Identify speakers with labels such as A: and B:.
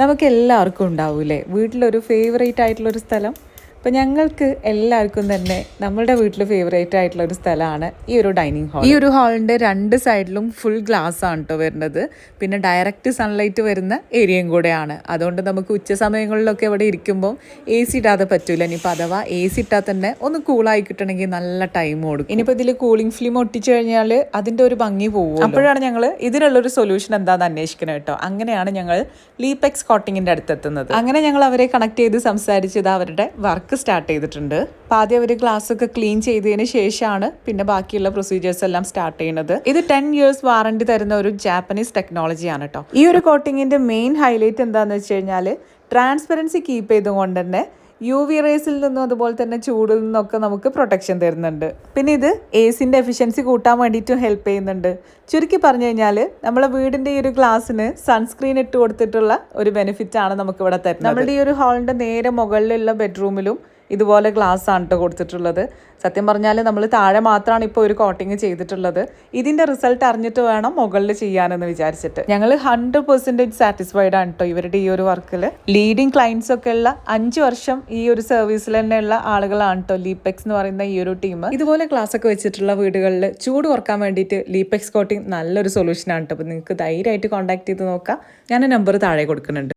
A: നമുക്ക് എല്ലാവർക്കും ഉണ്ടാവൂലേ വീട്ടിലൊരു ഫേവറേറ്റ് ആയിട്ടുള്ളൊരു സ്ഥലം? അപ്പം ഞങ്ങൾക്ക് എല്ലാവർക്കും തന്നെ നമ്മളുടെ വീട്ടിൽ ഫേവറേറ്റ് ആയിട്ടുള്ള ഒരു സ്ഥലമാണ് ഈ ഒരു ഡൈനിങ് ഹാൾ ഈ ഒരു ഹാളിന്റെ രണ്ട് സൈഡിലും ഫുൾ ഗ്ലാസ് ആണ് കേട്ടോ വരുന്നത്. പിന്നെ ഡയറക്റ്റ് സൺലൈറ്റ് വരുന്ന ഏരിയയും കൂടെയാണ്. അതുകൊണ്ട് നമുക്ക് ഉച്ച സമയങ്ങളിലൊക്കെ ഇവിടെ ഇരിക്കുമ്പോൾ എ സി ഇടാതെ പറ്റൂല. ഇനിയിപ്പോൾ അഥവാ എ സി ഇട്ടാൽ തന്നെ ഒന്ന് കൂളായി കിട്ടണമെങ്കിൽ നല്ല ടൈം കൊടുക്കും ഇനിയിപ്പോൾ ഇതിൽ കൂളിംഗ് ഫിലിം ഒട്ടിച്ചു കഴിഞ്ഞാൽ അതിന്റെ ഒരു ഭംഗി പോകും അപ്പോഴാണ് ഞങ്ങൾ ഇതിനുള്ളൊരു സൊല്യൂഷൻ എന്താണെന്ന് അന്വേഷിക്കുന്നത് കേട്ടോ അങ്ങനെയാണ് ഞങ്ങൾ ലീപെക്സ് കോട്ടിങ്ങിന്റെ അടുത്തെത്തുന്നത്. അങ്ങനെ ഞങ്ങൾ അവരെ കണക്ട് ചെയ്ത് സംസാരിച്ചത് അവരുടെ വർക്ക് സ്റ്റാർട്ട് ചെയ്തിട്ടുണ്ട്. അപ്പോൾ ആദ്യം അവർ ഒക്കെ ക്ലീൻ ചെയ്തതിന് ശേഷമാണ് പിന്നെ ബാക്കിയുള്ള പ്രൊസീജിയേഴ്സ് എല്ലാം സ്റ്റാർട്ട് ചെയ്യുന്നത്. ഇത് ടെൻ ഇയേഴ്സ് വാറണ്ടി തരുന്ന ഒരു ജാപ്പനീസ് ടെക്നോളജിയാണ് കേട്ടോ ഈ ഒരു കോട്ടിങ്ങിന്റെ മെയിൻ ഹൈലൈറ്റ് എന്താണെന്ന് വെച്ച് കഴിഞ്ഞാൽ ട്രാൻസ്പെറൻസി കീപ്പ് ചെയ്തുകൊണ്ട് തന്നെ യു വി റേസിൽ നിന്നും അതുപോലെ തന്നെ ചൂടിൽ നിന്നൊക്കെ നമുക്ക് പ്രൊട്ടക്ഷൻ തരുന്നുണ്ട്. പിന്നെ ഇത് എ സിന്റെ എഫിഷ്യൻസി കൂട്ടാൻ വേണ്ടിയിട്ടും ഹെൽപ്പ് ചെയ്യുന്നുണ്ട്. ചുരുക്കി പറഞ്ഞു കഴിഞ്ഞാൽ നമ്മളെ വീടിന്റെ ഈ ഒരു ഗ്ലാസ്സിന് സൺസ്ക്രീൻ ഇട്ട് കൊടുത്തിട്ടുള്ള ഒരു ബെനിഫിറ്റ് ആണ് നമുക്ക് ഇവിടെ തരുന്നത്. നമ്മുടെ ഈ ഒരു ഹാളിന്റെ നേരെ മുകളിലുള്ള ബെഡ്റൂമിലും ഇതുപോലെ ഗ്ലാസ് ആണ് കേട്ടോ കൊടുത്തിട്ടുള്ളത്. സത്യം പറഞ്ഞാൽ നമ്മൾ താഴെ മാത്രമാണ് ഇപ്പോൾ ഒരു കോട്ടിങ് ചെയ്തിട്ടുള്ളത്. ഇതിന്റെ റിസൾട്ട് അറിഞ്ഞിട്ട് വേണം മുകളിൽ ചെയ്യാനെന്ന് വിചാരിച്ചിട്ട്. ഞങ്ങൾ ഹൺഡ്രഡ് പെർസെന്റേജ് സാറ്റിസ്ഫൈഡ് ആണ് കേട്ടോ ഇവരുടെ ഈ ഒരു വർക്കിൽ ലീഡിങ് ക്ലയൻസ് ഒക്കെ ഉള്ള അഞ്ച് വർഷം ഈ ഒരു സർവീസിൽ തന്നെയുള്ള ആളുകളാണ് കേട്ടോ ലീപെക്സ് എന്ന് പറയുന്ന ഈ ഒരു ടീം ഇതുപോലെ ക്ലാസ് ഒക്കെ വെച്ചിട്ടുള്ള വീടുകളിൽ ചൂട് കുറയ്ക്കാൻ വേണ്ടിയിട്ട് ലീപെക്സ് കോട്ടിങ് നല്ലൊരു സൊല്യൂഷനാണ് കേട്ടോ അപ്പോൾ നിങ്ങൾക്ക് ധൈര്യമായിട്ട് കോൺടാക്ട് ചെയ്ത് നോക്കാം. ഞാൻ നമ്പർ താഴെ കൊടുക്കുന്നുണ്ട്.